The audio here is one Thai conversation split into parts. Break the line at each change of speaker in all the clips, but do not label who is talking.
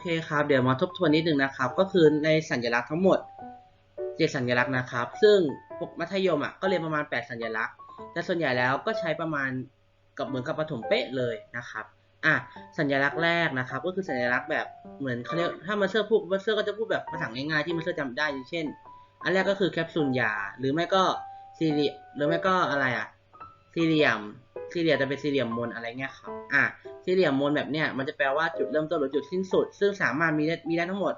เคครับ เดี๋ยวมาทบทวนนิดนึงนะครับ ก็คือในสัญลักษณ์ทั้งหมดเจ็ดสัญลักษณ์นะครับ ซึ่งพวกมัธยมอะก็เรียนประมาณ 8 สัญลักษณ์ แต่ส่วนใหญ่แล้วก็ใช้ประมาณกับเหมือนกับประถมเป๊ะเลยนะครับอะสัญลักษณ์แรกนะครับ ก็คือสัญลักษณ์แบบเหมือนเขาเรียกถ้ามาเซอร์พูดมาเซอร์ก็จะพูดแบบภาษาง่ายๆที่มาเซอร์จำได้อย่างเช่น อันแรกก็คือแคปซูลยา หรือไม่ก็ซีเรียหรือไม่ก็อะไรอะ สี่เหลี่ยม สี่เหลี่ยมจะเป็นสี่เหลี่ยมมนอะไรเงี้ยครับ อะ สี่เหลี่ยมมนแบบเนี้ยมันจะแปลว่าจุดเริ่มต้นหรือจุดสิ้นสุด ซึ่งสามารถมีได้มีได้ทั้งหมด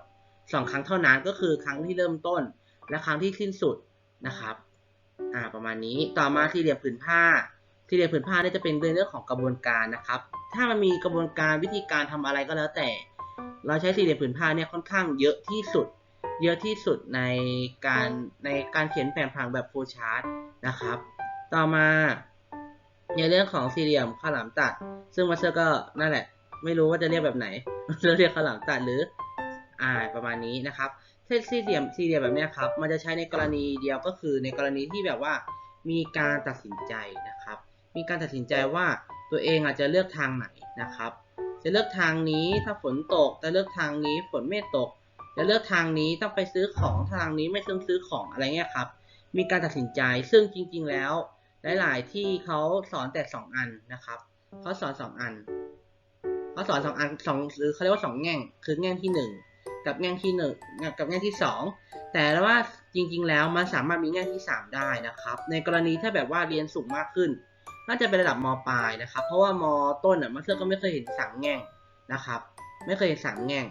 สองครั้งเท่านั้นก็คือครั้งที่เริ่มต้น และครั้งที่สิ้นสุดนะครับอ่าประมาณนี้ต่อมาสี่เหลี่ยมผืนผ้า สี่เหลี่ยมผืนผ้าเนี่ยจะเป็นเรื่องของกระบวนการนะครับ ถ้ามันมีกระบวนการวิธีการทำอะไรก็แล้วแต่ เราใช้สี่เหลี่ยมผืนผ้าเนี่ยค่อนข้างเยอะที่สุด เยอะที่สุดในการในการเขียนแผนผังแบบโฟชาร์ตนะครับ ต่อมา ในเรื่องของสี่เหลี่ยมข้าวหลามตัด ซึ่งมาสเตอร์ก็นั่นแหละ ไม่รู้ว่าจะเรียกแบบไหนมาสเรียกข้าวหลามตัดหรืออ่าประมาณนี้นะครับเส้นสี่เหลี่ยมสี่เหลี่ยมแบบนี้ครับ มันจะใช้ในกรณีเดียวก็คือในกรณีที่แบบว่ามีการตัดสินใจนะครับ มีการตัดสินใจว่าตัวเองอาจจะเลือกทางไหนนะครับ จะเลือกทางนี้ถ้าฝนตก จะเลือกทางนี้ฝนไม่ตก จะเลือกทางนี้ต้องไปซื้อของทางนี้ไม่ต้องซื้อของอะไรเงี้ยครับ มีการตัดสินใจซึ่งจริง ๆ แล้ว หลาย ๆ ที่เขาสอนแต่สองอันนะครับเขาสอนสองอันเขาสอนสองอันสองหรือเขาเรียกว่าสองแง่ง คือแง่งที่หนึ่งกับแง่งที่หนึ่งกับแง่งที่สองแต่ว่าจริง ๆ แล้วมันสามารถมีแง่งที่สามได้นะครับ ในกรณีถ้าแบบว่าเรียนสูงมากขึ้น น่าจะเป็นระดับมปลายนะครับ เพราะว่ามต้นอะมันเชื่อก็ไม่เคยเห็นสามแง่งนะครับ ไม่เคยเห็นสามแง่ง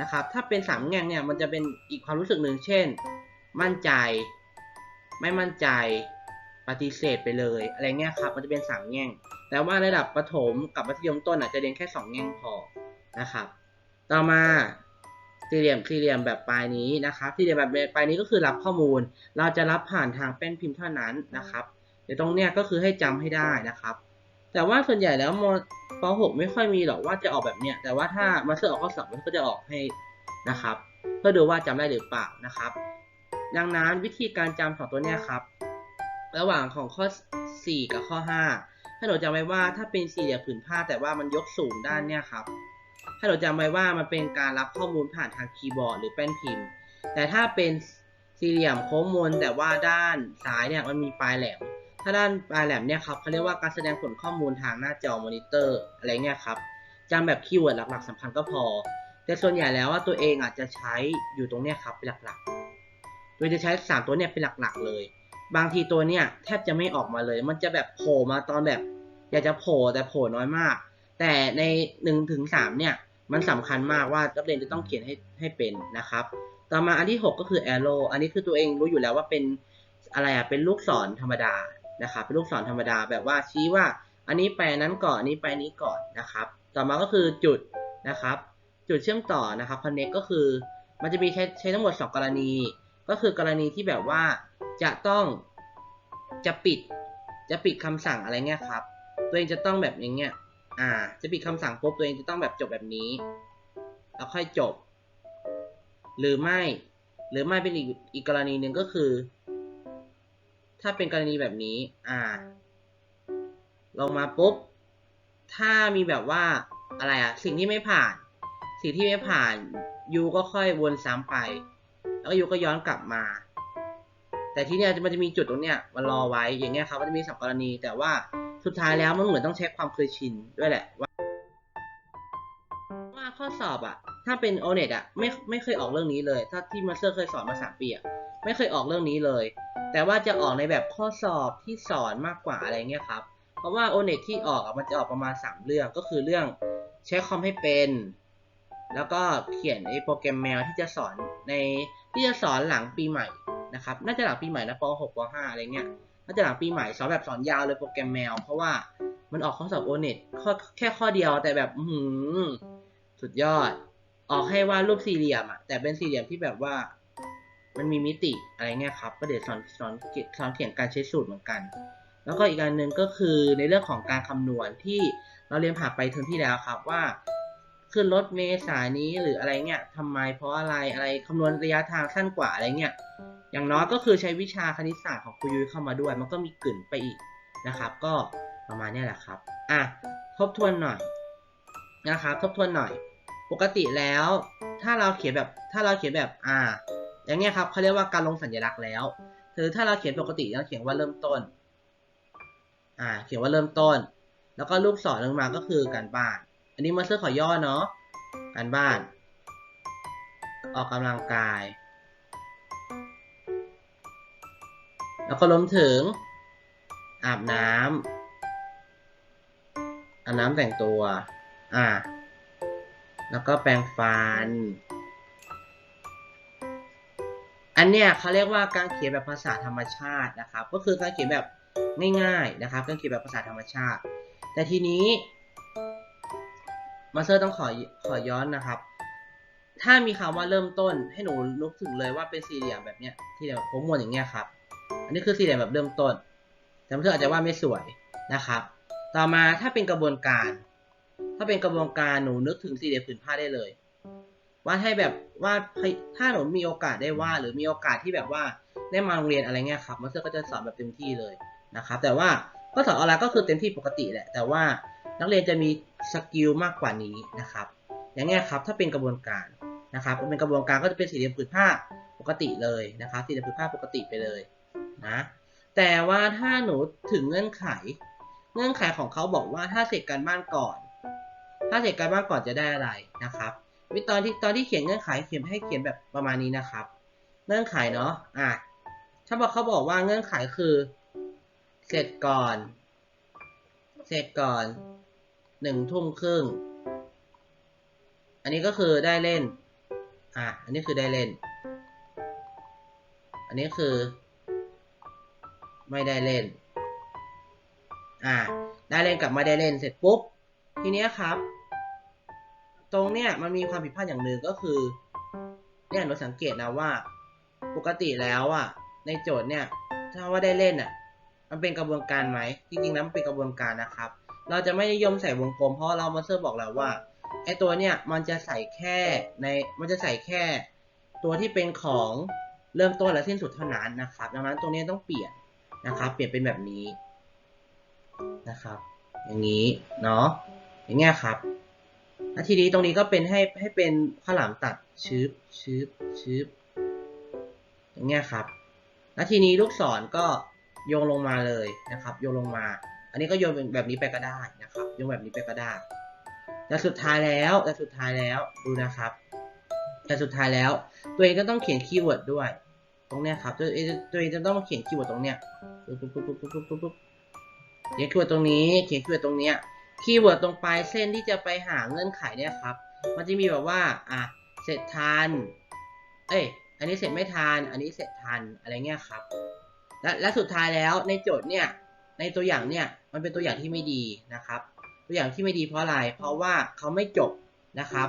นะครับ ถ้าเป็นสามแง่งเนี่ยมันจะเป็นอีกความรู้สึกหนึ่งเช่น มั่นใจ ไม่มั่นใจ ปฏิเสธไปเลยอะไรเงี้ยครับมันจะเป็นสามแง่ง แต่ว่าระดับประถมกับมัธยมต้นอาจจะเรียนแค่สองแง่งพอนะครับ ต่อมาสี่เหลี่ยมสี่เหลี่ยมแบบปลายนี้นะครับสี่เหลี่ยมแบบปลายนี้ก็คือรับข้อมูล เราจะรับผ่านทางแป้นพิมพ์เท่านั้นนะครับเดี๋ยวตรงเนี้ยก็คือให้จำให้ได้นะครับ แต่ว่าส่วนใหญ่แล้วมป .6 ไม่ค่อยมีหรอกว่าจะออกแบบเนี้ยแต่ว่าถ้ามาสเตอร์ออกข้อสอบมันก็จะออกให้นะครับเพื่อดูว่าจำได้หรือเปล่านะครับ ดังนั้นวิธีการจำสองตัวเนี้ยครับ ระหว่างของข้อ 4 กับข้อ 5 ให้เราจำไว้ว่าถ้าเป็นสี่เหลี่ยมผืนผ้าแต่ว่ามันยกสูงด้านเนี่ยครับ ให้เราจำไว้ว่ามันเป็นการรับข้อมูลผ่านทางคีย์บอร์ดหรือแป้นพิมพ์ แต่ถ้าเป็นสี่เหลี่ยมโค้งมนแต่ว่าด้านซ้ายเนี่ยมันมีปลายแหลม ถ้าด้านปลายแหลมเนี่ยครับเขาเรียกว่าการแสดงผลข้อมูลทางหน้าจอมอนิเตอร์อะไรเงี้ยครับจำแบบคีย์เวิร์ดหลักๆสำคัญก็พอ แต่ส่วนใหญ่แล้วว่าตัวเองอาจจะใช้อยู่ตรงเนี้ยครับเป็นหลักๆ โดยจะใช้ 3 ตัวเนี่ยเป็นหลักๆเลย บางทีตัวเนี่ยแทบจะไม่ออกมาเลย มันจะแบบโผล่มาตอนแบบ อยากจะโผล่แต่โผล่น้อยมาก แต่ใน1ถึง3เนี่ย มันสำคัญมากว่านักเรียนจะต้องเขียนให้ให้เป็นนะครับ ต่อมาอันที่ 6 ก็คือ arrow อันนี้คือตัวเองรู้อยู่แล้วว่าเป็นอะไรอะเป็นลูกศรธรรมดานะครับเป็นลูกศรธรรมดาแบบว่าชี้ว่า อันนี้ไปนั้นก่อนอันนี้ไปนี้ก่อนนะครับ ต่อมาก็คือจุดนะครับ จุดเชื่อมต่อนะครับ connect ก็คือมันจะมีใช้ใช้ทั้งหมด 2 กรณี ก็คือกรณีที่แบบว่า จะต้องจะปิดจะปิดคำสั่งอะไรเงี้ยครับ ตัวเองจะต้องแบบอย่างเงี้ย อ่า จะปิดคำสั่งปุ๊บตัวเองจะต้องแบบจบแบบนี้ แล้วค่อยจบ หรือไม่ หรือไม่เป็นอีกอีกกรณีหนึ่งก็คือ ถ้าเป็นกรณีแบบนี้ อ่า ลงมาปุ๊บ ถ้ามีแบบว่าอะไรอะสิ่งที่ไม่ผ่าน สิ่งที่ไม่ผ่านยูก็ค่อยวนซ้ำไป แล้วก็ยูก็ย้อนกลับมา แต่ที่เนี้ยมันจะมีจุดตรงเนี้ยมารอไว้อย่างเงี้ยครับมันจะมีสองกรณี แต่ว่าสุดท้ายแล้วมันเหมือนต้องเช็คความเคยชินด้วยแหละว่าว่าข้อสอบอะถ้าเป็นโอเน็ตอะไม่ไม่เคยออกเรื่องนี้เลย ถ้าที่มาสเตอร์เคยสอนมาสามปีอะไม่เคยออกเรื่องนี้เลย แต่ว่าจะออกในแบบข้อสอบที่สอนมากกว่าอะไรเงี้ยครับเพราะว่าโอเน็ตที่ออกอะมันจะออกประมาณ 3 เรื่องก็คือเรื่องใช้คอมให้เป็น แล้วก็เขียนไอ้โปรแกรมแมวที่จะสอนในที่จะสอนหลังปีใหม่ นะครับ น่าจะหลังปีใหม่นะป .6 ป .5 อะไรเงี้ย น่าจะหลังปีใหม่สอนแบบสอนยาวเลยโปรแกรมแมว เพราะว่ามันออกข้อสอบโอเน็ตข้อแค่ข้อเดียวแต่แบบหือสุดยอด ออกให้วาดรูปสี่เหลี่ยมอะแต่เป็นสี่เหลี่ยมที่แบบว่า มันมีมิติอะไรเงี้ยครับ ก็เดี๋ยวสอนสอนเสอนเขียนการใช้สูตรเหมือนกัน แล้วก็อีกอันหนึ่งก็คือในเรื่องของการคำนวณที่เราเรียนผ่านไปเทอมที่แล้วครับว่าขึ้นรถเมล์สายนี้หรืออะไรเงี้ยทำไมเพราะอะไรอะไรคำนวณระยะทางสั้นกว่าอะไรเงี้ย อย่างน้อยก็คือใช้วิชาคณิตศาสตร์ของครูยุ้ยเข้ามาด้วย มันก็มีกลิ่นไปอีกนะครับ ก็ประมาณนี้แหละครับ อะ ทบทวนหน่อยนะครับ ทบทวนหน่อย ปกติแล้ว ถ้าเราเขียนแบบ ถ้าเราเขียนแบบ อ่า อย่างเงี้ยครับเขาเรียกว่าการลงสัญลักษณ์แล้วคือถ้าเราเขียนปกติเราเขียนว่าเริ่มต้น อ่า เขียนว่าเริ่มต้น แล้วก็รูปศรลงมาก็คือการบ้าน อันนี้มาสเตอร์ขอย่อเนาะ การบ้าน ออกกำลังกาย แล้วก็รวมถึง อาบน้ำอาบน้ำแต่งตัว อ่า แล้วก็แปรงฟัน อันเนี้ยเขาเรียกว่าการเขียนแบบภาษาธรรมชาตินะครับ ก็คือการเขียนแบบง่ายๆนะครับ การเขียนแบบภาษาธรรมชาติ แต่ทีนี้มาสเตอร์ต้องขอขอย้อนนะครับ ถ้ามีคำว่าเริ่มต้นให้หนูนึกถึงเลยว่าเป็นสี่เหลี่ยมแบบเนี้ยสี่เหลี่ยมผมมวนอย่างเงี้ยครับ นนี้คือสี่เหลี่ยมแบบเริ่มต้น แต่มาสเตอร์อาจจะว่าไม่สวยนะครับ ต่อมาถ้าเป็นกระบวนการ ถ้าเป็นกระบวนการหนูนึกถึงสี่เหลี่ยมผืนผ้าได้เลยวาดให้แบบวาดถ้าหนูมีโอกาสได้วาดหรือมีโอกาสที่แบบว่าได้มาโรงเรียนอะไรเงี้ยครับมาสเตอร์ก็จะสอนแบบเต็มที่เลยนะครับ แต่ว่าก็สอนออนไลน์ก็คือเต็มที่ปกติแหละ แต่ว่านักเรียนจะมีสกิลมากกว่านี้นะครับ อย่างเงี้ยครับถ้าเป็นกระบวนการนะครับเป็นกระบวนการก็จะเป็นสี่เหลี่ยมผืนผ้าปกติเลยนะครับสี่เหลี่ยมผืนผ้าปกติไปเลย นะ แต่ว่าถ้าหนูถึงเงื่อนไข เงื่อนไขของเขาบอกว่าถ้าเสร็จการบ้านก่อน ถ้าเสร็จการบ้านก่อนจะได้อะไรนะครับวิตอนที่ตอนที่เขียนเงื่อนไขเขียนให้เขียนแบบประมาณนี้นะครับ เงื่อนไขเนาะอะถ้าบอกเขาบอกว่าเงื่อนไขคือ เสร็จก่อน เสร็จก่อนหนึ่งทุ่มครึ่งอันนี้ก็คือได้เล่น อะ อันนี้คือได้เล่น อันนี้คือ ไม่ได้เล่น อะได้เล่นกับไม่ได้เล่นเสร็จปุ๊บ ทีเนี้ยครับ ตรงเนี้ยมันมีความผิดพลาดอย่างหนึ่งก็คือ เนี่ยเราสังเกตนะว่า ปกติแล้วอะ ในโจทย์เนี่ย ถ้าว่าได้เล่นอะ มันเป็นกระบวนการไหม จริงๆแล้วมันเป็นกระบวนการนะครับ เราจะไม่นิยมใส่วงกลมเพราะเรามาเซอร์บอกแล้วว่าไอตัวเนี่ยมันจะใส่แค่ในมันจะใส่แค่ตัวที่เป็นของเริ่มต้นและสิ้นสุดเท่านั้นนะครับ ดังนั้นตรงนี้ต้องเปลี่ยน นะครับ เปลี่ยนเป็นแบบนี้นะครับ อย่างนี้เนาะอย่างเงี้ยครับแล้วทีนี้ตรงนี้ก็เป็นให้ให้เป็นข้าวหลามตัดชืบชืบชืบอย่างเงี้ยครับ แล้วทีนี้ลูกศรก็โยงลงมาเลยนะครับโยงลงมา อันนี้ก็โยงแบบนี้ไปก็ได้นะครับโยงแบบนี้ไปก็ได้แต่สุดท้ายแล้วแต่สุดท้ายแล้วดูนะครับ แต่สุดท้ายแล้ว ตัวเองก็ต้องเขียนคีย์เวิร์ดด้วย ตรงเนี้ยครับตัวเองตัวเองจะต้องมาเขียนคีย์เวิร์ดตรงเนี้ยปุ๊บปุ๊บปุ๊บปุ๊บปุ๊บปุ๊บปุ๊บเขียนคีย์เวิร์ดตรงนี้เขียนคีย์เวิร์ดตรงเนี้ยคีย์เวิร์ดตรงปลายเส้นที่จะไปหาเงื่อนไขเนี่ยครับ มันจะมีแบบว่าอะเสร็จทันเอ้ยอันนี้เสร็จไม่ทันอันนี้เสร็จทันอะไรเงี้ยครับ และและสุดท้ายแล้วในโจทย์เนี่ยในตัวอย่างเนี่ยมันเป็นตัวอย่างที่ไม่ดีนะครับ ตัวอย่างที่ไม่ดีเพราะอะไร เพราะว่าเขาไม่จบนะครับ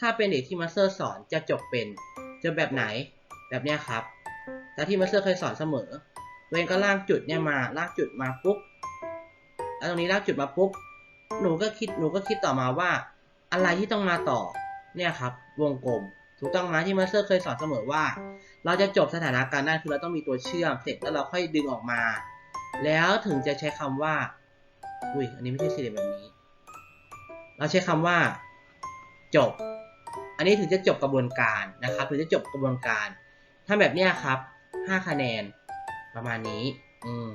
ถ้าเป็นเด็กที่มาสเตอร์สอนจะจบเป็นจะแบบไหนแบบเนี้ยครับ แต่ที่มาสเตอร์เคยสอนเสมอตัวเองก็ลากจุดเนี่ยมาลากจุดมาปุ๊บแล้วตรงนี้ลากจุดมาปุ๊บหนูก็คิดหนูก็คิดต่อมาว่า อะไรที่ต้องมาต่อเนี่ยครับวงกลม ถูกต้องไหมที่มาสเตอร์เคยสอนเสมอว่า เราจะจบสถานการณ์ได้คือเราต้องมีตัวเชื่อมเสร็จแล้วเราค่อยดึงออกมา แล้วถึงจะใช้คำว่าอุ้ยอันนี้ไม่ใช่สี่เหลี่ยมแบบนี้ เราใช้คำว่า จบ อันนี้ถึงจะจบกระบวนการนะครับถึงจะจบกระบวนการถ้าแบบเนี้ยครับ ห้าคะแนน ประมาณนี้ อืม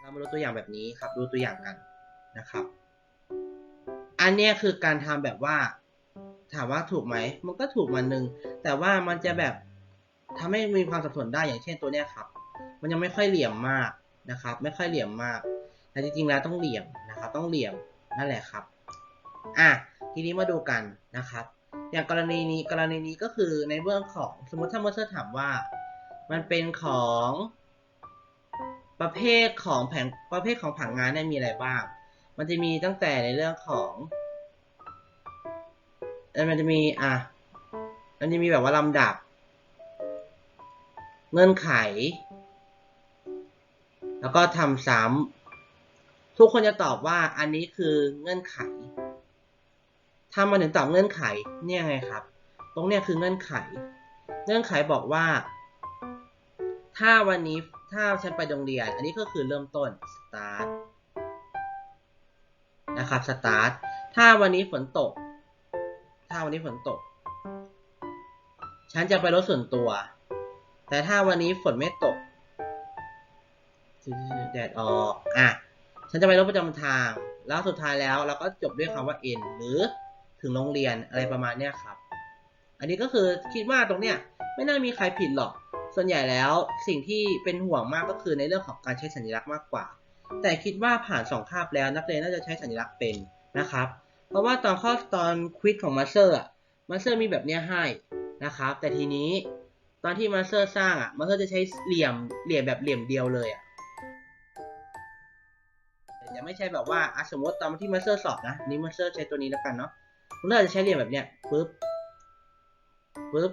เรามาดูตัวอย่างแบบนี้ครับ ดูตัวอย่างกันนะครับ อันนี้คือการทำแบบว่า ถามว่าถูกไหม มันก็ถูกมันหนึ่ง แต่ว่ามันจะแบบทำให้มีความสับสนได้อย่างเช่นตัวเนี้ยครับ มันยังไม่ค่อยเหลี่ยมมากนะครับ ไม่ค่อยเหลี่ยมมากแต่จริงๆแล้วต้องเหลี่ยมนะครับ ต้องเหลี่ยมนั่นแหละครับ อะทีนี้มาดูกันนะครับ อย่างกรณีนี้กรณีนี้ก็คือในเรื่องของสมมติถ้าเมื่อเซอร์ถามว่า มันเป็นของประเภทของแผงประเภทของผังงานเนี่ยมีอะไรบ้าง มันจะมีตั้งแต่ในเรื่องของมันจะมีอะมันจะมีแบบว่าลำดับ เงื่อนไข แล้วก็ทำซ้ำทุกคนจะตอบว่าอันนี้คือเงื่อนไข ถ้ามาถึงตอเงื่อนไขเนี่ยไงครับ ตรงเนี้ยคือเงื่อนไข เงื่อนไขบอกว่า ถ้าวันนี้ถ้าฉันไปโรงเรียน อันนี้ก็คือเริ่มต้น start นนะครับ start ถ้าวันนี้ฝนตก ถ้าวันนี้ฝนตก ฉันจะไปรถส่วนตัว แต่ถ้าวันนี้ฝนไม่ตกแดดออก อะ ฉันจะไปรถประจำทาง แล้วสุดท้ายแล้วเราก็จบด้วยคำว่า n หรือ ถึงโรงเรียนอะไรประมาณเนี้ยครับ อันนี้ก็คือคิดว่าตรงเนี้ยไม่น่ามีใครผิดหรอก ส่วนใหญ่แล้วสิ่งที่เป็นห่วงมากก็คือในเรื่องของการใช้สัญลักษณ์มากกว่า แต่คิดว่าผ่านสองคาบแล้วนักเรียนน่าจะใช้สัญลักษณ์เป็นนะครับ เพราะว่าตอนข้อตอนควิดของมาสเตอร์มาสเตอร์มีแบบเนี้ยให้นะครับ แต่ทีนี้ตอนที่มาสเตอร์สร้างอะมาสเตอร์จะใช้เหลี่ยมเหลี่ยมแบบเหลี่ยมเดียวเลยอะจะไม่ใช่แบบว่าอสมมติตอนที่มาสเตอร์สอบนะนนี้มาสเตอร์ใช้ตัวนี้แล้วกันเนาะ มาสเตอร์จะใช้เหลี่ยมแบบเนี้ยปึ๊บปึ๊บ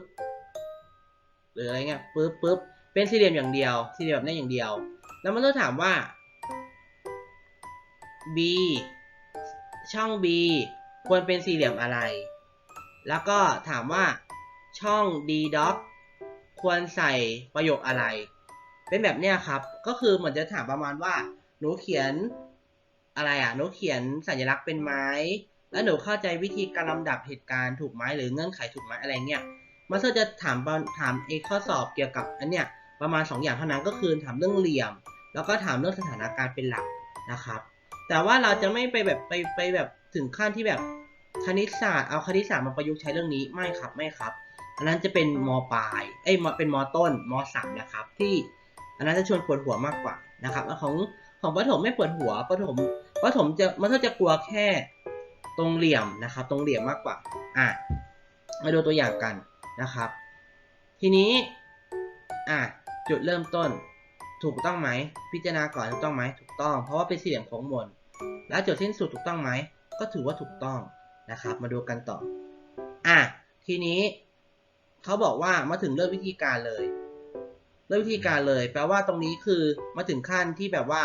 หรืออะไรเงี้ยปึ๊บปึ๊บเป็นสี่เหลี่ยมอย่างเดียว สี่เหลี่ยมแบบนี้อย่างเดียว แล้วมาสเตอร์ถามว่า B ช่อง B ควรเป็นสี่เหลี่ยมอะไร แล้วก็ถามว่าช่อง D dot ควรใส่ประโยคอะไร เป็นแบบเนี้ยครับ ก็คือเหมือนจะถามประมาณว่า หนูเขียนอะไรอะ หนูเขียนสัญลักษณ์เป็นไหม แล้วหนูเข้าใจวิธีการลำดับเหตุการณ์ถูกไหมหรือเงื่อนไขถูกไหมอะไรเงี้ยมาสเตอร์จะถามถามเอข้อสอบเกี่ยวกับอันเนี้ยประมาณ 2 อย่างเท่านั้นก็คือถามเรื่องเหลี่ยม แล้วก็ถามเรื่องสถานการณ์เป็นหลักนะครับ แต่ว่าเราจะไม่ไปแบบไปไปแบบถึงขั้นที่แบบคณิตศาสตร์เอาคณิตศาสตร์มาประยุกต์ใช้เรื่องนี้ไม่ครับไม่ครับ อันนั้นจะเป็นมปลายเอ้ยเป็นมต้นมสามนะครับ ที่อันนั้นจะชวนปวดหัวมากกว่านะครับของของประถมไม่ปวดหัวประถมประถมจะมันก็จะกลัวแค่ ตรงเหลี่ยมนะครับ ตรงเหลี่ยมมากกว่า อะ มาดูตัวอย่างกันนะครับ ทีนี้ อะ จุดเริ่มต้น ถูกต้องไหม พิจารณาก่อนถูกต้องไหม ถูกต้อง เพราะว่าเป็นสี่เหลี่ยมโค้งมน แล้วจุดสิ้นสุดถูกต้องไหม ก็ถือว่าถูกต้องนะครับ มาดูกันต่อ อะ ทีนี้เขาบอกว่ามาถึงเริ่มวิธีการเลย เริ่มวิธีการเลย แปลว่าตรงนี้คือมาถึงขั้นที่แบบว่า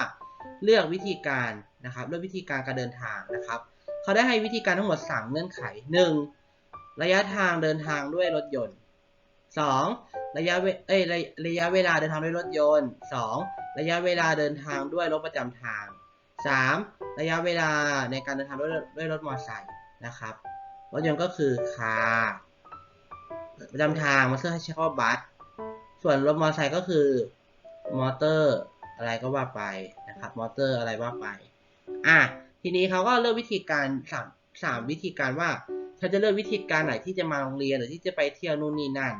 เลือกวิธีการนะครับเลือกวิธีการการเดินทางนะครับ เขาได้ให้วิธีการทั้งหมด 3 เงื่อนไข 1. ระยะทางเดินทางด้วยรถยนต์ 2. ระยะเวเอ้ยระระยะเวลาเดินทางด้วยรถยนต์ 2. ระยะเวลาเดินทางด้วยรถประจำทาง 3. ระยะเวลาในการเดินทางด้วยด้วยรถมอเตอร์ไซค์นะครับ รถยนต์ก็คือคาร์ประจำทางมาเสื้อให้ใช้คำว่าบัสส่วนรถมอเตอร์ไซค์ก็คือมอเตอร์อะไรก็ว่าไปนะครับ มอเตอร์อะไรว่าไป อะ ทีนี้เขาก็เลือกวิธีการสามสามวิธีการว่าเขาจะเลือกวิธีการไหนที่จะมาโรงเรียนหรือที่จะไปเที่ยวนู่นนี่นั่น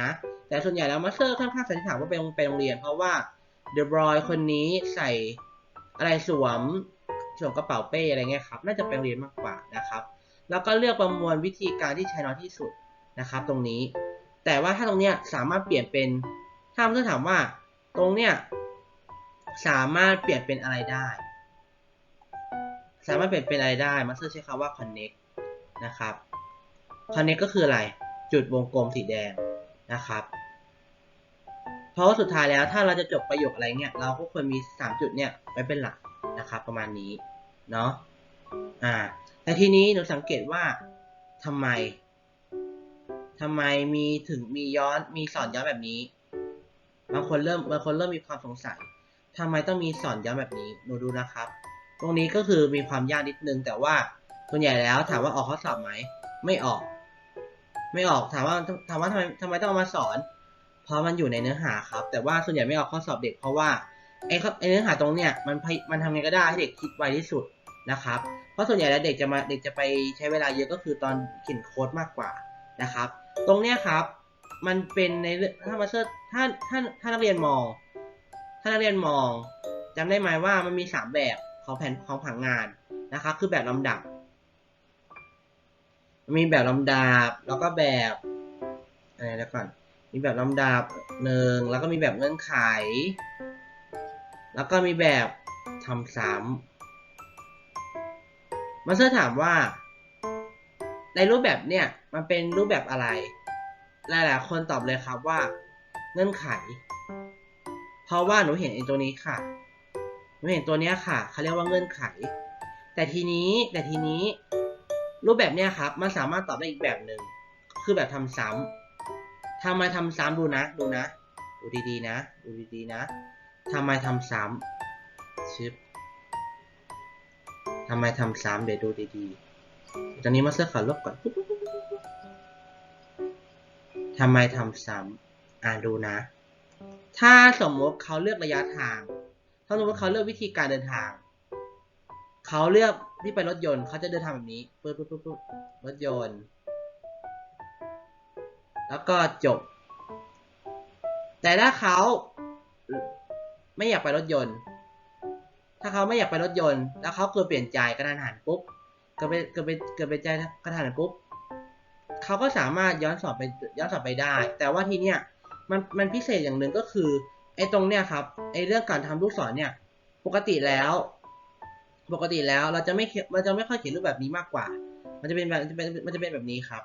นะ แต่ส่วนใหญ่แล้วมาสเตอร์ค่อนข้างสันนิษฐานว่าเป็นไปโรงเรียน เพราะว่าเดอะบรอยคนนี้ใส่อะไรสวมสวมกระเป๋าเป้อะไรเงี้ยครับน่าจะไปโรงเรียนมากกว่านะครับ แล้วก็เลือกประมวลวิธีการที่ใช้น้อยที่สุดนะครับ ตรงนี้ แต่ว่าถ้าตรงเนี้ยสามารถเปลี่ยนเป็นถ้ามาสเตอร์ถามว่าตรงเนี้ยสามารถเปลี่ยนเป็นอะไรได้ สามารถเปลี่ยนเป็นอะไรได้มาสเตอร์ใช้คำว่า connect นะครับ connect ก็คืออะไร จุดวงกลมสีแดงนะครับ เพราะว่าสุดท้ายแล้วถ้าเราจะจบประโยคอะไรเนี่ย เราก็ควรมี 3 จุดเนี่ยไว้เป็นหลักนะครับประมาณนี้ เนาะ อ่า แต่ทีนี้หนูสังเกตว่าทำไมทำไมมีถึงมีย้อนมีสอนย้อนแบบนี้บางคนเริ่มบางคนเริ่มมีความสงสัยทำไมต้องมีสอนย้อนแบบนี้หนูดูนะครับ ตรงนี้ก็คือมีความยากนิดนึง แต่ว่าส่วนใหญ่แล้วถามว่าออกข้อสอบไหม ไม่ออก ไม่ออกถามว่าถามว่าทำไมทำไมต้องเอามาสอน เพราะมันอยู่ในเนื้อหาครับ แต่ว่าส่วนใหญ่ไม่ออกข้อสอบเด็กเพราะว่าไอ้ไอ้เนื้อหาตรงเนี้ยมันมันทำยังไงก็ได้ให้เด็กคิดไวที่สุดนะครับ เพราะส่วนใหญ่แล้วเด็กจะมาเด็กจะไปใช้เวลาเยอะก็คือตอนเขียนโค้ดมากกว่านะครับ ตรงเนี้ยครับ มันเป็นในถ้ามาเซอร์ถ้าถ้าถ้านักเรียนมอง ถ้านักเรียนมองจำได้ไหมว่ามันมีสามแบบ ของแผนของผังงานนะครับคือแบบลำดับ มีแบบลำดับแล้วก็แบบอะไรแล้วก่อนมีแบบลำดับหนึ่งแล้วก็มีแบบเงื่อนไข แล้วก็มีแบบทำซ้ำมาสเตอร์ถามว่า ในรูปแบบเนี่ยมันเป็นรูปแบบอะไร หลายๆคนตอบเลยครับว่า เงื่อนไข เพราะว่าหนูเห็นไอ้ตัวนี้ค่ะ หนูเห็นตัวเนี้ยค่ะเขาเรียกว่าเงื่อนไข แต่ทีนี้แต่ทีนี้ รูปแบบเนี้ยครับมันสามารถตอบได้อีกแบบหนึ่งคือแบบทำซ้ำทำไมทำซ้ำดูนะ ดูนะ ดูดีๆนะ ดูดีๆนะทำไมทำซ้ำชิปททำไมทำซ้ำเดี๋ยวดูดีๆตอนนี้มาสเตอร์ขอลบก่อนปุ๊บปุ๊บปุ๊บปุ๊บปุ๊บทำไมทำซ้ำอ่านดูนะ ถ้าสมมติเขาเลือกระยะทาง ถ้าสมมติเขาเลือกวิธีการเดินทาง เขาเลือกที่ไปรถยนต์ เขาจะเดินทางแบบนี้ปุ๊บปุ๊บปุ๊บปุ๊บรถยนต์ แล้วก็จบ แต่ถ้าเขาไม่อยากไปรถยนต์ ถ้าเขาไม่อยากไปรถยนต์ แล้วเขาเกิดเปลี่ยนใจกระทันหันปุ๊บ เกิดไปเกิดไปเกิดไปใจกระทันหันปุ๊บ เขาก็สามารถย้อนสอบไปย้อนสอบไปได้ แต่ว่าทีเนี้ยมันมันพิเศษอย่างหนึ่งก็คือ ไอ้ตรงเนี้ยครับไอ้เรื่องการทำลูกศรเนี่ย ปกติแล้ว ปกติแล้วเราจะไม่เขียนมันจะไม่ค่อยเขียนรูปแบบนี้มากกว่า มันจะเป็นแบบมันจะเป็นมันจะเป็นแบบนี้ครับ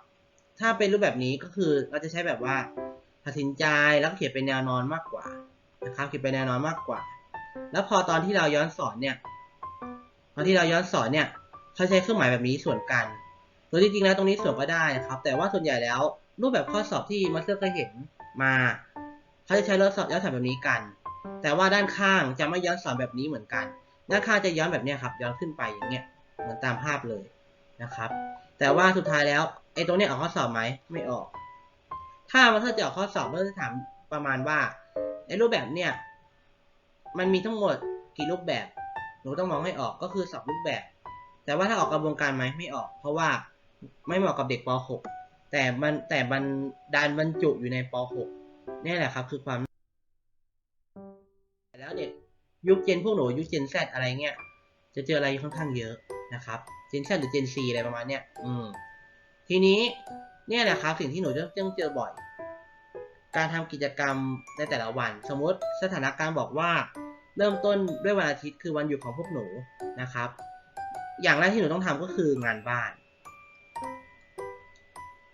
ถ้าเป็นรูปแบบนี้ก็คือเราจะใช้แบบว่าตัดสินใจแล้วก็เขียนเป็นแนวนอนมากกว่านะครับเขียนเป็นแนวนอนมากกว่า แล้วพอตอนที่เราย้อนสอนเนี่ยตอนที่เราย้อนสอนเนี่ยเขาใช้เครื่องหมายแบบนี้ส่วนกันโดยจริงๆแล้วตรงนี้ส่วนก็ได้นะครับ แต่ว่าส่วนใหญ่แล้วรูปแบบข้อสอบที่มาสเตอร์เคยเห็นมา เขาจะใช้รถสอบย้อนสอนแบบนี้กัน แต่ว่าด้านข้างจะไม่ย้อนสอนแบบนี้เหมือนกัน ด้านข้างจะย้อนแบบนี้ครับ ย้อนขึ้นไปอย่างเงี้ย เหมือนตามภาพเลยนะครับ แต่ว่าสุดท้ายแล้วไอ้ตรงนี้ออกข้อสอบไหมไม่ออก ถ้ามันถ้าจะออกข้อสอบมันจะถามประมาณว่าไอ้รูปแบบเนี่ย มันมีทั้งหมดกี่รูปแบบ หนูต้องมองให้ออกก็คือสอบรูปแบบ แต่ว่าถ้าออกกระบวนการไหมไม่ออก เพราะว่าไม่เหมาะกับเด็กป .6 แต่มันแต่มันดันบรรจุอยู่ในป .6 นี่แหละครับคือความ แล้วเด็กยุคเจนพวกหนูยุคเจน Z อะไรเงี้ย จะเจออะไรค่อนข้างเยอะนะครับ เจน Z หรือเจน C อะไรประมาณเนี้ย อืม ทีนี้เนี่ยแหละครับสิ่งที่หนูจะต้องเจอบ่อย การทำกิจกรรมในแต่ละวัน สมมติสถานการณ์บอกว่า เริ่มต้นด้วยวันอาทิตย์คือวันหยุดของพวกหนูนะครับ อย่างแรกที่หนูต้องทำก็คืองานบ้าน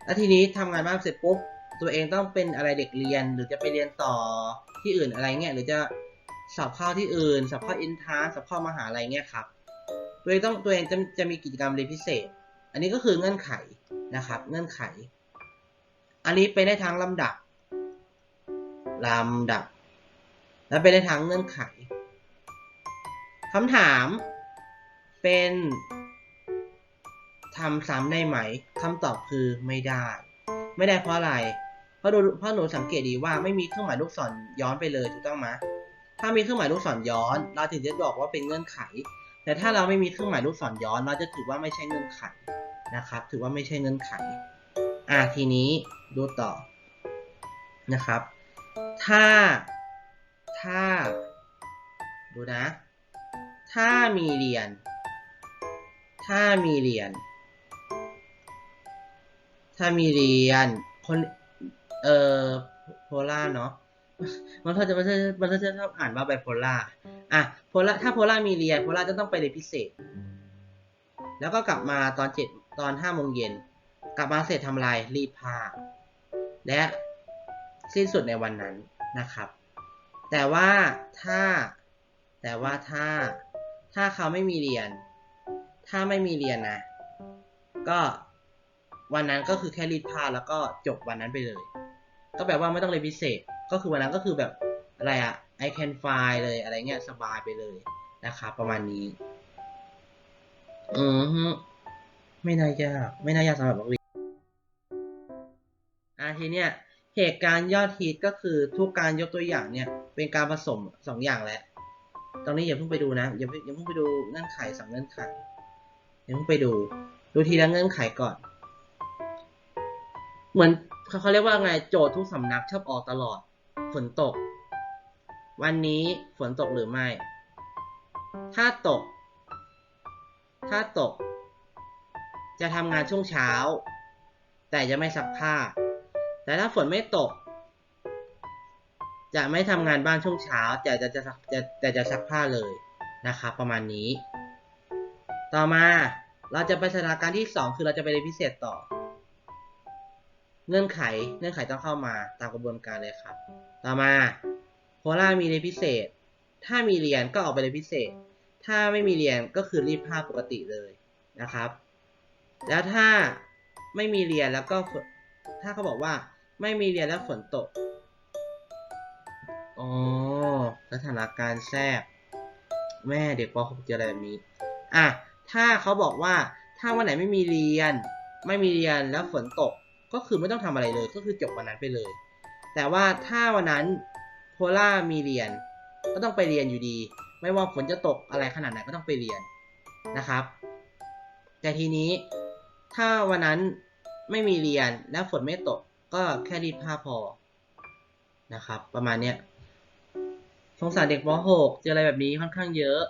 แล้วทีนี้ทำงานบ้านเสร็จปุ๊บ ตัวเองต้องเป็นอะไรเด็กเรียน หรือจะไปเรียนต่อที่อื่นอะไรเงี้ยหรือจะสอบเข้าที่อื่น สอบเข้าอินทานสอบเข้ามหาลัยเงี้ยครับ ตัวเองต้องตัวเองจะจะมีกิจกรรมเรียนพิเศษ อันนี้ก็คือเงื่อนไขนะครับ เงื่อนไข อันนี้เป็นได้ทั้งลำดับลำดับ และเป็นได้ทั้งเงื่อนไขคำถามเป็นทำซ้ำได้ไหมคำตอบคือไม่ได้ ไม่ได้เพราะอะไร เพราะดูเพราะหนูสังเกตดีว่าไม่มีเครื่องหมายลูกศรย้อนไปเลยถูกต้องไหมถ้ามีเครื่องหมายลูกศรย้อน เราถึงจะบอกว่าเป็นเงื่อนไข แต่ถ้าเราไม่มีเครื่องหมายลูกศรย้อน เราจะถือว่าไม่ใช่เงื่อนไขนะครับ ถือว่าไม่ใช่เงื่อนไข อะทีนี้ดูต่อนะครับ ถ้าถ้า ดูนะ ถ้ามีเรียน ถ้ามีเรียน ถ้ามีเรียนคน เอ่อโพล่าเนาะมันเขาจะมันจะมันจะชอบอ่านว่าไบโพล่าอะโพล่าถ้าโพล่ามีเรียนโพล่าจะต้องไปเรียนพิเศษ แล้วก็กลับมาตอนเจ็ดตอนห้าโมงเย็นกลับมาเสร็จทำลายรีดผ้าและสิ้นสุดในวันนั้นนะครับ แต่ว่าถ้าแต่ว่าถ้าถ้าเขาไม่มีเรียน ถ้าไม่มีเรียนนะ ก็วันนั้นก็คือแค่รีดผ้าแล้วก็จบวันนั้นไปเลย ก็แบบว่าไม่ต้องเรียนพิเศษ ก็คือวันนั้นก็คือแบบอะไรอะ I can fly เลยอะไรเงี้ยสบายไปเลยนะครับประมาณนี้ อือฮึไม่น่ายากไม่น่ายากสำหรับนักเรียนอะทีเนี้ยเหตุการณ์ยอดฮิตก็คือทุกการยกตัวอย่างเนี่ย เป็นการผสมสองอย่างแหละตรงนี้อย่าเพิ่งไปดูนะอย่าอย่าเพิ่งไปดูเงื่อนไขสองเงื่อนไขอย่าเพิ่งไปดู ดูทีละเงื่อนไขก่อน เหมือน เขาเขาเรียกว่าไงโจทย์ทุกสำนักชอบออกตลอด ฝนตก วันนี้ฝนตกหรือไม่ ถ้าตก ถ้าตก จะทำงานช่วงเช้า แต่จะไม่ซักผ้า แต่ถ้าฝนไม่ตก จะไม่ทำงานบ้านช่วงเช้า แต่จะจะจะแต่จะซักผ้าเลยนะครับประมาณนี้ ต่อมาเราจะไปสถานการณ์ที่สองคือเราจะไปเรียนพิเศษต่อ เงื่อนไขเงื่อนไขต้องเข้ามาตามกระบวนการเลยครับ ต่อมาโพล่ามีเรียนพิเศษ ถ้ามีเรียนก็ออกไปเรียนพิเศษ ถ้าไม่มีเรียนก็คือรีบผ้าปกติเลยนะครับ แล้วถ้าไม่มีเรียนแล้วก็ถ้าเขาบอกว่าไม่มีเรียนแล้วฝนตกอ๋อสถานการณ์แทรกแม่เด็กป .6 เจออะไรแบบนี้อะถ้าเขาบอกว่าถ้าวันไหนไม่มีเรียน ไม่มีเรียนแล้วฝนตก ก็คือไม่ต้องทำอะไรเลย ก็คือจบวันนั้นไปเลย แต่ว่าถ้าวันนั้นโพล่ามีเรียน ก็ต้องไปเรียนอยู่ดี ไม่ว่าฝนจะตกอะไรขนาดไหนก็ต้องไปเรียนนะครับ แต่ทีนี้ถ้าวันนั้นไม่มีเรียนแล้วฝนไม่ตกก็แค่รีดผ้าพอนะครับ ประมาณเนี้ยสงสารเด็กป .6 เจออะไรแบบนี้ค่อนข้างเยอะ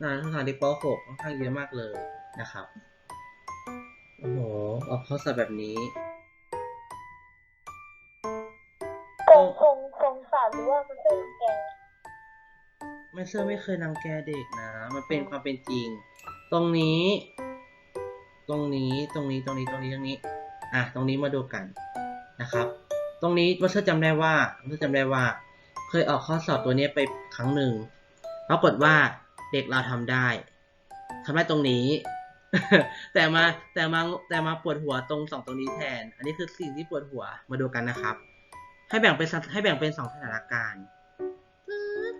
น่าสงสารเด็กป .6 ค่อนข้างเยอะมากเลยนะครับ โอ้โห ออกข้อสอบแบบนี้
คงคงคงสารหรือว่ามันเป็นแก
ไม่เชื่อไม่เคยรังแกเด็กนะ มันเป็นความเป็นจริง ตรงนี้ ตรงนี้ ตรงนี้ ตรงนี้ ตรงนี้ ตรงนี้ อะ ตรงนี้มาดูกันนะครับ ตรงนี้วัชเชอร์จำได้ว่าวัชเชอร์จำได้ว่า เคยออกข้อสอบตัวนี้ไปครั้งหนึ่ง ปรากฏว่าเด็กเราทำได้ทำได้ตรงนี้ แต่มาแต่มาแต่มาปวดหัวตรงสองตรงนี้แทน อันนี้คือสิ่งที่ปวดหัวมาดูกันนะครับ ให้แบ่งเป็นให้แบ่งเป็นสองสถานการณ์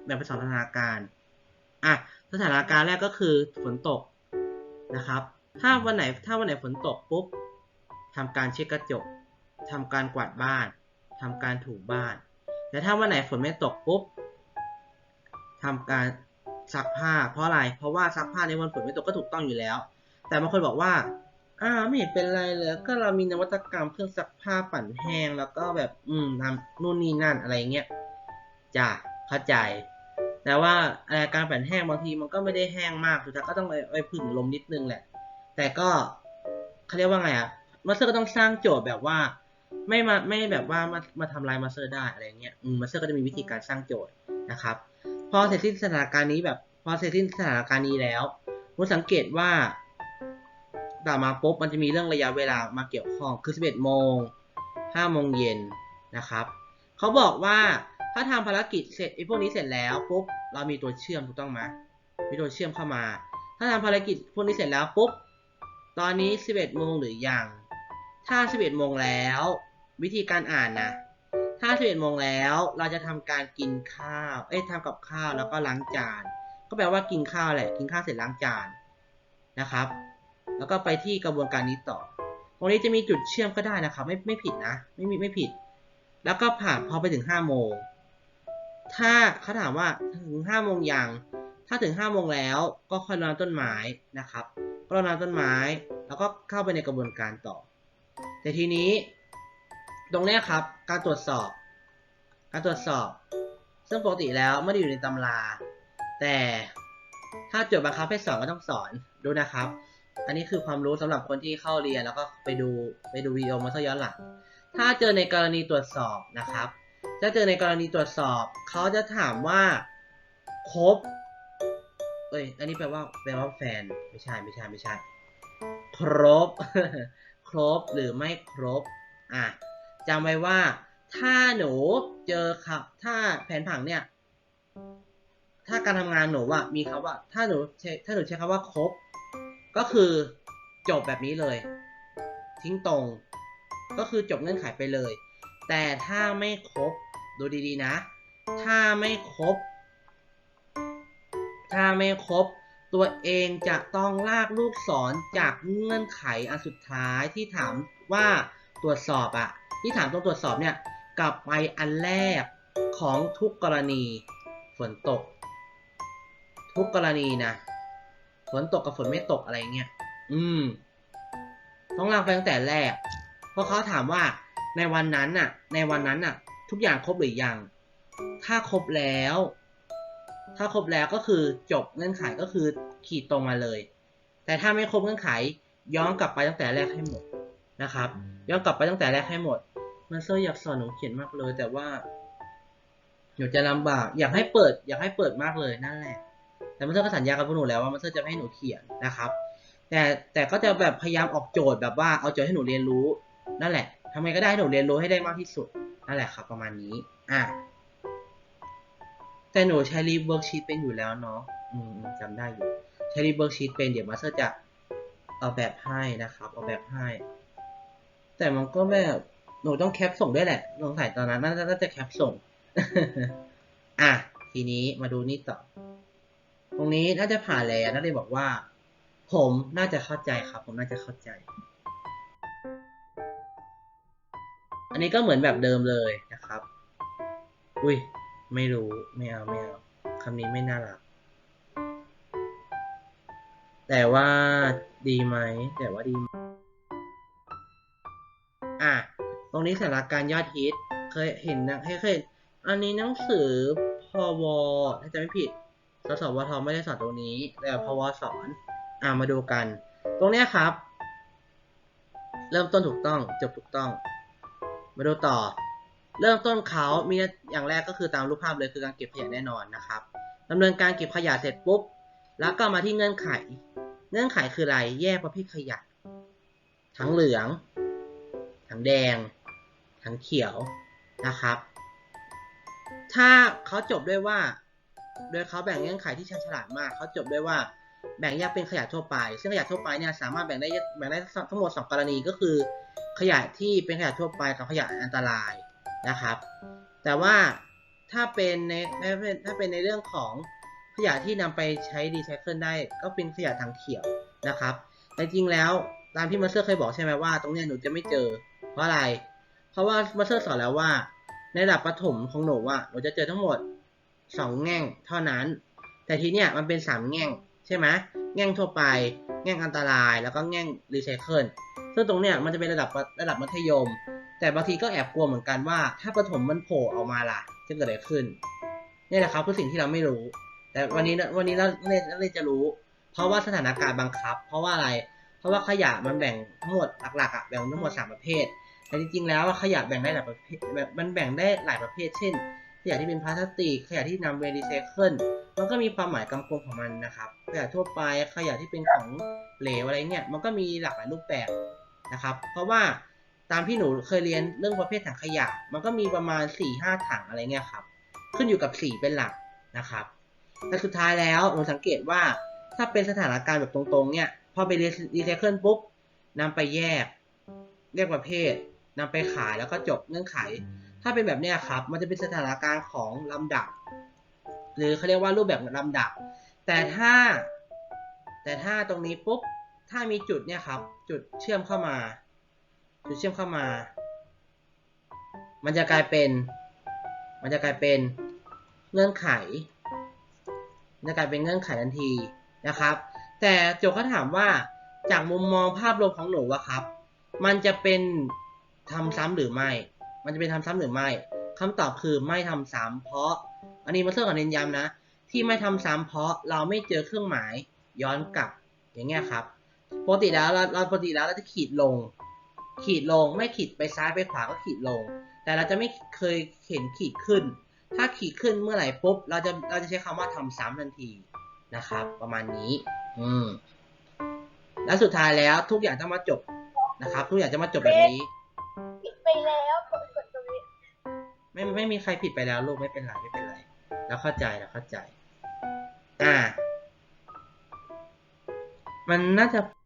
แบ่งเป็นสองสถานการณ์อะสถานการณ์แรกก็คือฝนตกนะครับ ถ้าวันไหนถ้าวันไหนฝนตกปุ๊บทำการเช็ดกระจกทำการกวาดบ้านทำการถูบ้าน แต่ถ้าวันไหนฝนไม่ตกปุ๊บทำการซักผ้า เพราะอะไร เพราะว่าซักผ้าในวันฝนไม่ตกก็ถูกต้องอยู่แล้ว แต่บางคนบอกว่าอ่าไม่เห็นเป็นไรเลย ก็เรามีนวัตกรรมเครื่องซักผ้าปั่นแห้ง แล้วก็แบบอืมทำนู่นนี่นั่นอะไรเงี้ยจ้ะเข้าใจ แต่ว่าอ่อการปั่นแห้งบางทีมันก็ไม่ได้แห้งมากสุดท้ายก็ต้องไปไปผึ่งลมนิดนึงแหละ แต่ก็เขาเรียกว่าไงอะมาสเตอร์ก็ต้องสร้างโจทย์แบบว่า ไม่มาไม่แบบว่ามามาทำลายมาสเตอร์ได้อะไรเงี้ยมาสเตอร์ก็จะมีวิธีการสร้างโจทย์นะครับ พอเสร็จสิ้นสถานการณ์นี้แบบพอเสร็จสิ้นสถานการณ์นี้แล้วคุณสังเกตว่า ต่อมาปุ๊บมันจะมีเรื่องระยะเวลามาเกี่ยวข้องคือ 11 โมง 5 โมงเย็นนะครับเขาบอกว่าถ้าทำภารกิจเสร็จไอ้พวกนี้เสร็จแล้วปุ๊บเรามีตัวเชื่อมถูกต้องไหมมีตัวเชื่อมเข้ามา ถ้าทำภารกิจพวกนี้เสร็จแล้วปุ๊บตอนนี้ 11 โมงหรือยัง ถ้า 11 โมงแล้ว วิธีการอ่านนะถ้า 11 โมงแล้วเราจะทำการกินข้าว เอ้ยทำกับข้าวแล้วก็ล้างจาน ก็แปลว่ากินข้าวแหละ กินข้าวเสร็จล้างจานนะครับ แล้วก็ไปที่กระบวนการนี้ต่อ ตรงนี้จะมีจุดเชื่อมก็ได้นะครับ ไม่ไม่ผิดนะ ไม่มีไม่ผิด แล้วก็ผ่านพอไปถึง5โมง ถ้าเขาถามว่าถึง5โมงยัง ถ้าถึง5โมงแล้วก็ค่อยรดน้ำต้นไม้นะครับก็รดน้ำต้นไม้ แล้วก็เข้าไปในกระบวนการต่อ แต่ทีนี้ ตรงนี้ครับ การตรวจสอบ การตรวจสอบ ซึ่งปกติแล้วไม่ได้อยู่ในตำรา แต่ถ้าโจทย์บังคับให้สอนก็ต้องสอน ดูนะครับ อันนี้คือความรู้สำหรับคนที่เข้าเรียนแล้วก็ไปดูไปดูวิดีโอมาซะย้อนหลัง ถ้าเจอในกรณีตรวจสอบนะครับ ถ้าเจอในกรณีตรวจสอบ เขาจะถามว่าครบเอ้ย อันนี้แปลว่าแปลว่าแฟน ไม่ใช่ ไม่ใช่ ไม่ใช่ ครบ ครบหรือไม่ครบ อะจำไว้ว่า ถ้าหนูเจอครับ ถ้าแผนผังเนี่ย ถ้าการทำงานหนูอะมีคำว่า ถ้าหนูใช้ถ้าหนูใช้คำว่าครบ ก็คือจบแบบนี้เลย ทิ้งตรง ก็คือจบเงื่อนไขไปเลย แต่ถ้าไม่ครบดูดีๆนะ ถ้าไม่ครบ ถ้าไม่ครบ ตัวเองจะต้องลากลูกศรจากเงื่อนไขอันสุดท้ายที่ถามว่าตรวจสอบอะที่ถามตรงตรวจสอบเนี่ยกลับไปอันแรกของทุกกรณีฝนตก ทุกกรณีนะ ฝนตกกับฝนไม่ตกอะไรเงี้ย อืม ต้องลากไปตั้งแต่แรก เพราะเขาถามว่าในวันนั้นน่ะ ในวันนั้นน่ะ ทุกอย่างครบหรือยัง ถ้าครบแล้ว ถ้าครบแล้วก็คือจบเงื่อนไขก็คือขีดตรงมาเลย แต่ถ้าไม่ครบเงื่อนไข ย้อนกลับไปตั้งแต่แรกให้หมดนะครับ ย้อนกลับไปตั้งแต่แรกให้หมดมันเซอร์อยากสอนหนูเขียนมากเลย แต่ว่าหนูจะลำบาก อยากให้เปิด อยากให้เปิดมากเลยนั่นแหละ แต่มันเซอร์ก็สัญญากับพวกหนูแล้วว่ามันเซอร์จะไม่ให้หนูเขียนนะครับ แต่แต่ก็จะแบบพยายามออกโจทย์แบบว่าเอาโจทย์ให้หนูเรียนรู้นั่นแหละทำไงก็ได้ให้หนูเรียนรู้ให้ได้มากที่สุดนั่นแหละครับ ประมาณนี้อะแต่หนูใช้รีเวิร์กชีตเป็นอยู่แล้วเนาะอืมจำได้อยู่ใช้รีเวิร์กชีตเป็นเดี๋ยวมาสเตอร์จะเอาแบบให้นะครับ เอาแบบให้ แต่มันก็แบบหนูต้องแคปส่งด้วยแหละสงสัยตอนนั้นน่าจะน่าจะแคปส่ง อะทีนี้มาดูนี่ต่อ ตรงนี้น่าจะผ่านแล้วนักเรียนบอกว่า ผมน่าจะเข้าใจครับ ผมน่าจะเข้าใจ อันนี้ก็เหมือนแบบเดิมเลยนะครับ อุ้ย ไม่รู้ ไม่เอา ไม่เอา คำนี้ไม่น่ารัก แต่ว่าดีไหม แต่ว่าดีอะ ตรงนี้สถานการยอดฮิต เคยเห็นนะเคยเคย อันนี้หนังสือพวอถ้าจะไม่ผิด สสวทไม่ได้สอนตรงนี้ แต่พวสอน อ่ามาดูกัน ตรงเนี้ยครับ เริ่มต้นถูกต้องจบถูกต้อง มาดูต่อ เริ่มต้นเขามีอย่างแรกก็คือตามรูปภาพเลยคือการเก็บขยะแน่นอนนะครับดำเนินการเก็บขยะเสร็จปุ๊บ แล้วก็มาที่เงื่อนไข เงื่อนไขคืออะไร แยกประเภทขยะ ทั้งเหลือง ทั้งแดง ทั้งเขียวนะครับ ถ้าเขาจบด้วยว่า โดยเขาแบ่งเงื่อนไขที่ชาญฉลาดมากเขาจบด้วยว่าแบ่งแยกเป็นขยะทั่วไป ซึ่งขยะทั่วไปเนี่ยสามารถแบ่งได้แบ่งได้ทั้งหมด 2 กรณีก็คือ ขยะที่เป็นขยะทั่วไปกับขยะอันตรายนะครับ แต่ว่าถ้าเป็นในถ้าเป็นในเรื่องของขยะที่นำไปใช้รีไซเคิลได้ก็เป็นขยะทางเขียวนะครับแต่จริงแล้วตามที่มาสเตอร์เคยบอกใช่ไหมว่า ตรงเนี้ยหนูจะไม่เจอ เพราะอะไร เพราะว่ามาสเตอร์สอนแล้วว่า ในระดับประถมของหนูอะหนูจะเจอทั้งหมด สองแง่งเท่านั้น แต่ทีเนี้ยมันเป็นสามแง่งใช่ไหมแง่งทั่วไป แง่งอันตราย แล้วก็แง่งรีไซเคิลซึ่งตรงเนี้ยมันจะเป็นระดับระดับมัธยม แต่บางทีก็แอบกลัวเหมือนกันว่า ถ้าประถมมันโผล่ออกมาล่ะจะเกิดอะไรขึ้นนี่แหละครับคือสิ่งที่เราไม่รู้ แต่วันนี้วันนี้เราเล่นจะรู้ เพราะว่าสถานการณ์บังคับ เพราะว่าอะไร เพราะว่าขยะมันแบ่งทั้งหมดหลักๆอะแบ่งทั้งหมดสามประเภทแต่จริงๆแล้วขยะแบ่งได้หลายประเภทแบบมันแบ่งได้หลายประเภท เช่น ขยะที่เป็นพลาสติก ขยะที่นำไปรีไซเคิลมันก็มีความหมายกำกวมของมันนะครับ ขยะทั่วไปขยะที่เป็นของเหลวอะไรเงี้ยมันก็มีหลากหลายรูปแบบนะครับ เพราะว่าตามที่หนูเคยเรียนเรื่องประเภทถังขยะ มันก็มีประมาณ4ี่ห้าถังอะไรเงี้ยครับ ขึ้นอยู่กับสีเป็นหลักนะครับแต่สุดท้ายแล้วหนูสังเกตว่าถ้าเป็นสถานการณ์แบบตรงๆเนี่ยพอไปรีไซเคิลปุ๊บนำไปแยก เรียกประเภทนำไปขายแล้วก็จบเงื่อนไข ถ้าเป็นแบบนี้ครับ มันจะเป็นสถานการณ์ของลำดับ หรือเขาเรียกว่ารูปแบบลำดับ แต่ถ้า แต่ถ้าตรงนี้ปุ๊บ ถ้ามีจุดเนี่ยครับ จุดเชื่อมเข้ามา จุดเชื่อมเข้ามา มันจะกลายเป็น มันจะกลายเป็นเงื่อนไขจะกลายเป็นเงื่อนไขทันทีนะครับ แต่โจทย์เขาถามว่าจากมุมมองภาพรวมของหนูอะครับ มันจะเป็นทำซ้ำหรือไม่ มันจะเป็นทำซ้ำหรือไม่คำตอบคือไม่ทำซ้ำเพราะ อันนี้มาเชื่อกับเน้นย้ำนะ ที่ไม่ทำซ้ำเพราะเราไม่เจอเครื่องหมายย้อนกลับ อย่างเงี้ยครับ ปกติแล้วเราเราปกติแล้วเราจะขีดลง ขีดลงไม่ขีดไปซ้ายไปขวาก็ขีดลง แต่เราจะไม่เคยเห็นขีดขึ้น ถ้าขีดขึ้นเมื่อไหร่ปุ๊บเราจะเราจะใช้คำว่าทำซ้ำทันทีนะครับ ประมาณนี้ อืมแล้วสุดท้ายแล้วทุกอย่างต้องมาจบนะครับ ทุกอย่างจะมาจบแบบนี้
ผิดไปแล้ว
ไม่ไม่มีใครผิดไปแล้วลูกไม่เป็นไรไม่เป็นไรแล้วเข้าใจแล้วเข้าใจ อ่า มันน่าจะ